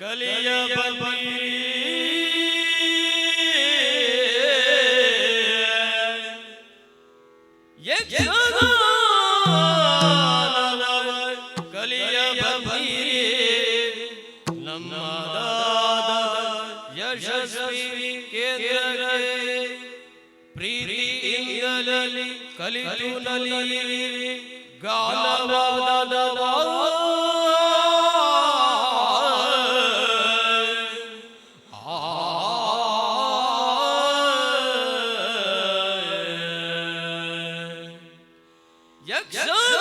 ಕಲಿಯ ಕಲಿಯ ನಮ್ಮ ಯಶಸ್ವಿ ಕೇಂದ್ರಗಳೇ ಪ್ರೀತಿಯಿಂದಲಲಿ ಕಲಿತು ನಲಿರಿ ಗಾಲವಾದ Yaksa!